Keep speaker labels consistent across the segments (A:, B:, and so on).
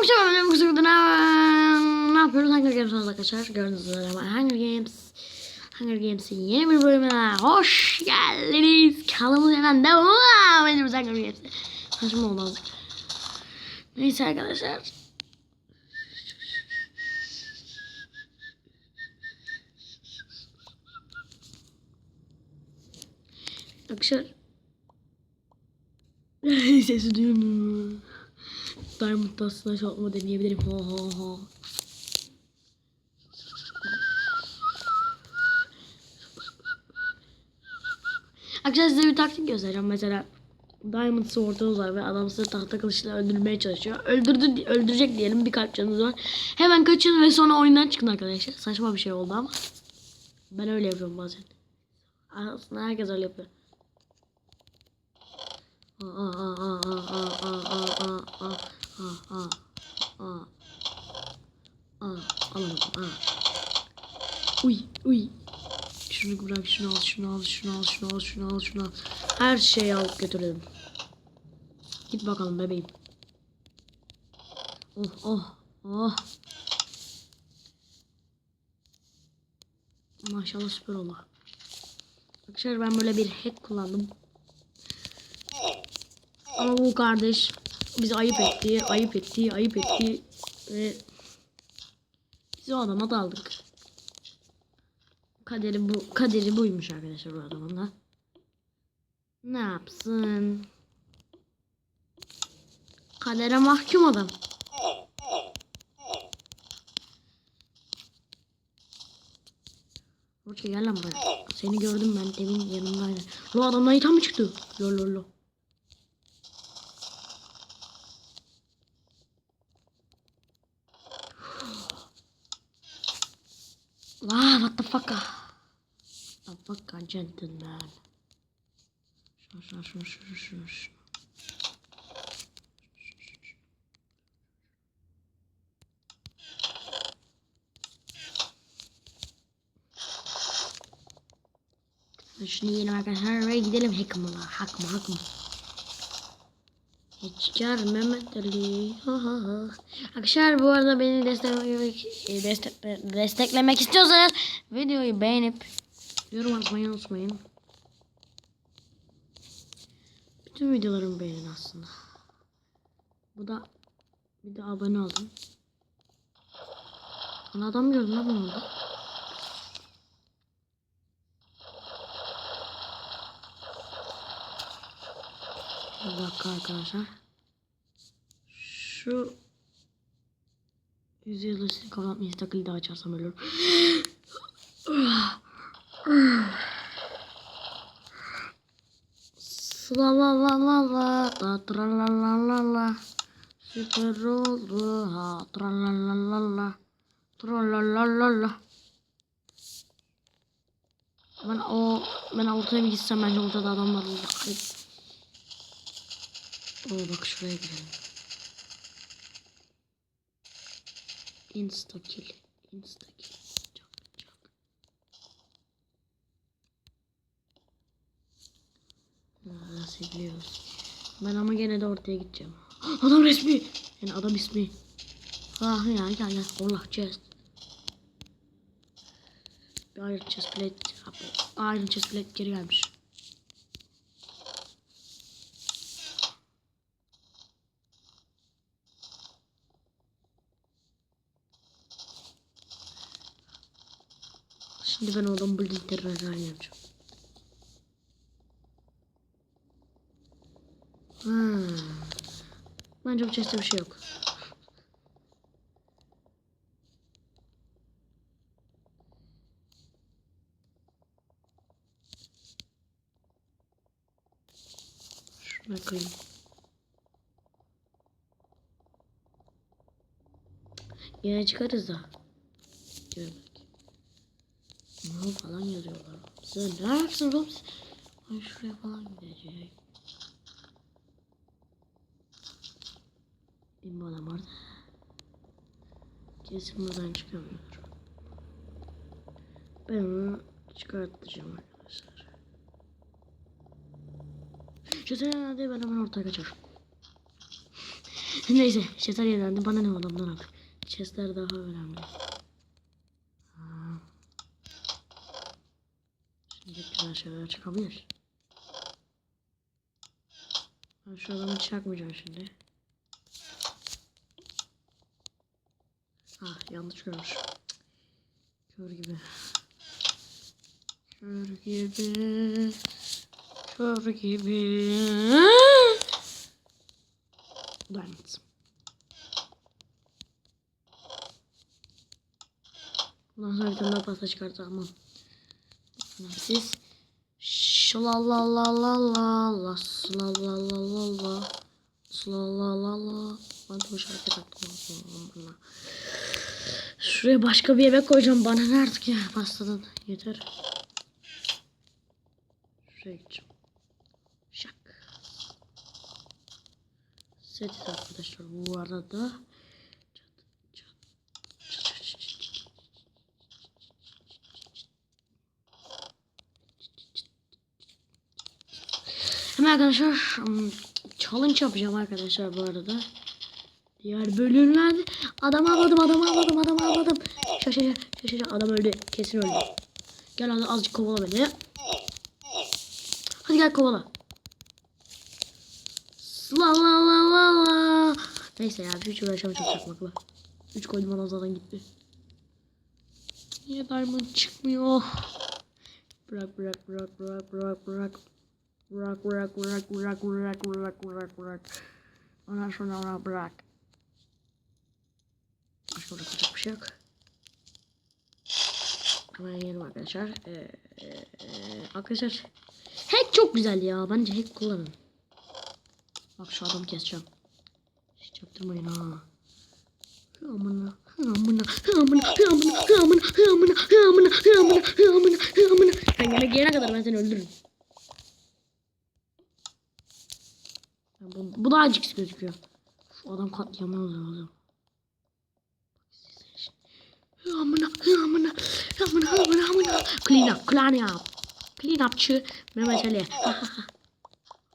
A: muhtemelen bu sırada ne yapıyoruz? Hunger Games arkadaşlar. Gördüğünüz üzere Hunger Games. Hunger Games'in yeni bir bölümüne hoş geldiniz. Kanalımız hemen devam ediyoruz Hunger Games'e. Saçma oldu azıcık. Neyse arkadaşlar. Arkadaşlar. Sesi duyun. Diamond Dust'ına çalma deneyebilirim. Ha ha ha. Arkadaşlar size bir taktik göstereceğim. Mesela Diamond Sword'unuz var ve adam sizi tahta kılıçla öldürmeye çalışıyor. Öldürdü, öldürecek diyelim bir kalp canınız var. Hemen kaçın ve sonra oyundan çıkın arkadaşlar. Saçma bir şey oldu ama. Ben öyle yapıyorum bazen. Aslında herkes öyle yapıyor. Aa, aa, aa, aa, aa, aa, aa, aa, aa, aa. Aa, alamadım, aa. Uy, uy. Şunu bırak, şunu al, şunu al, şunu al, şunu al, şunu al, şunu al. Her şeyi alıp götürelim. Git bakalım bebeğim. Oh, oh, oh. Maşallah süper oldu. Arkadaşlar ben böyle bir hack kullandım. Ama bu kardeş bizi ayıp etti, ayıp etti, ayıp etti ve biz o adama daldık. Kaderi bu, kaderi buymuş arkadaşlar bu adamın da. Ne yapsın? Kadere mahkum adam. Burçay gel lan buraya. Seni gördüm ben demin yanımdaydı. Lo adamdan item mi çıktı? Lo lo lo. Apaka. Apaka gentleman. Şunu şunu şunu şunu şunu şunu. Şunu yiyelim arkadaşlar. Oraya gidelim. Hack mı lan? Hack mı? Hack mı? Geçer Mehmet Ali. Arkadaşlar bu arada beni desteklemek, e, destek, desteklemek istiyorsanız videoyu beğenip yorum atmayı unutmayın. Bütün videolarımı beğenin aslında. Bu da bir de abone oldum. Ana adam gördüm lan bunu. Bir dakika arkadaşlar. Şu yüz yıldızını kapatmayı takıyı da açarsam ölürüm. La la la la la la tra la la la la Süper oldu ha tra la la la la tra la la la la Ben o ben ortaya bir gitsem bence ortada adamlar olacak. Oo bak şuraya girelim. Insta kill. Insta kill. Çok çok. Aa, seviyoruz. Ben ama gene de ortaya gideceğim. Adam resmi. Yani adam ismi. Ah ya gel gel. Allah chest. Bir iron chest plate. Iron chest plate geri gelmiş. Şimdi ben o adamı building terör haline yapacağım. Hmm. Bence bu chest'te bir şey yok. Şuna koyayım. Yine çıkarız da. Gel Lan falan yazıyorlar. Siz ne yapsın oğlum? Ben şuraya falan gideceğim. Benim adam orada. Kesin buradan çıkamıyorum. Ben onu çıkartacağım arkadaşlar. Şeytan yendi ben hemen ortaya kaçar. Neyse şeytan yendi bana ne oldu ondan abi. Daha önemli. Güzel şeyler çıkabilir. Ben şu adamı çakmayacağım şimdi. Ah yanlış görmüş. Kör gibi. Kör gibi. Kör gibi. Diamond. Bundan sonra bir tane daha pasta. Bakın Siz şalalalala slalalalala slalalala Ben de bu şarkı taktım. Buna. Şuraya başka bir yemek koyacağım. Bana ne artık ya pastadan. Yeter. Şuraya gideceğim. Şak. Set arkadaşlar bu arada. Hemen arkadaşlar hmm, challenge yapacağım arkadaşlar bu arada. Diğer bölümlerde adam avladım adam avladım adam avladım. Şaşırca şaşırca adam öldü kesin öldü. Gel hadi azıcık kovala beni. Hadi gel kovala. La la la la la. Neyse ya hiç uğraşamayacağım çakmakla. 3 koydum adam zaten gitti. Niye diamond çıkmıyor? Bırak bırak bırak bırak bırak bırak. Bırak bırak bırak bırak bırak bırak bırak bırak. Ondan sonra ona bırak. Başka bir şey yok. Hemen yiyelim arkadaşlar. Ee, e, e, arkadaşlar hack çok güzel ya. Bence hack kullanın. Bak şu adamı keseceğim. Hiç yaptırmayın ha. Amına, amına, amına, amına, amına, amına, amına, amına, amına, hı amına. Sen gene gelene kadar ben seni öldürürüm. Bu, bu daha acıksız gözüküyor. Şu adam katliamı oluyor. Hı amına, amına, amına, amına, amına. Clean up, clean up. Clean upçı Mehmet Ali.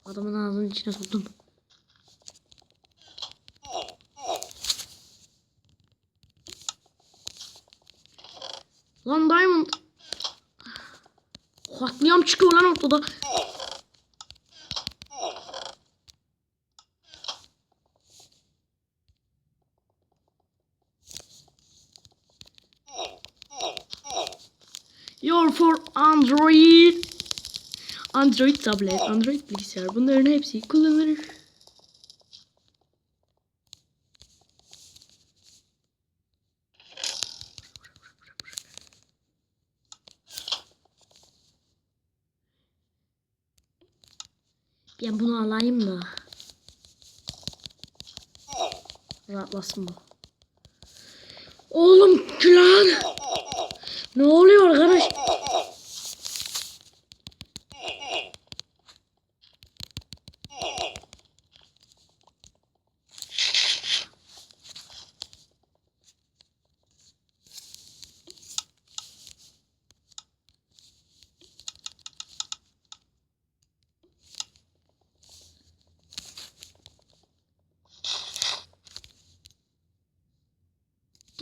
A: Adamın ağzının içine soktum. Lan Diamond. Katliam çıkıyor lan ortada. You're for Android. Android tablet, Android bilgisayar bunların hepsi kullanılır. Ben bunu alayım da. Rahatlasın bu. Oğlum lan. Ne oluyor arkadaş?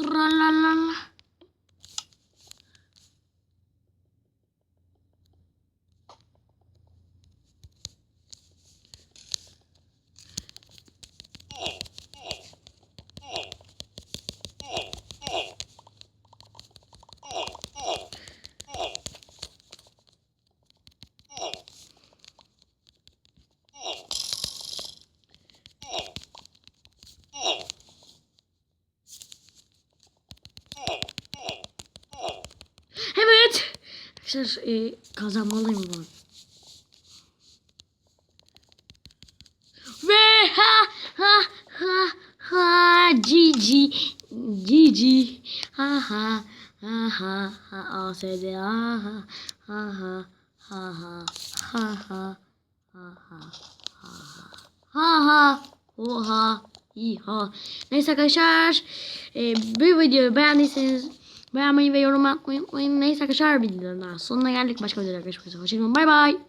A: ra, la, la, la. Arkadaşlar e, kazanmalıyım ben. Ve ha ha ha ha cici cici ha ha ha ha ha a s d ha ha ha ha ha ha ha ha ha ha ha ha oha İha. Neyse arkadaşlar e, bu videoyu beğendiyseniz beğenmeyi ve yorum atmayı unutmayın. Neyse arkadaşlar videonun daha sonuna geldik. Başka videoda görüşmek üzere. Hoşçakalın. Bay bay.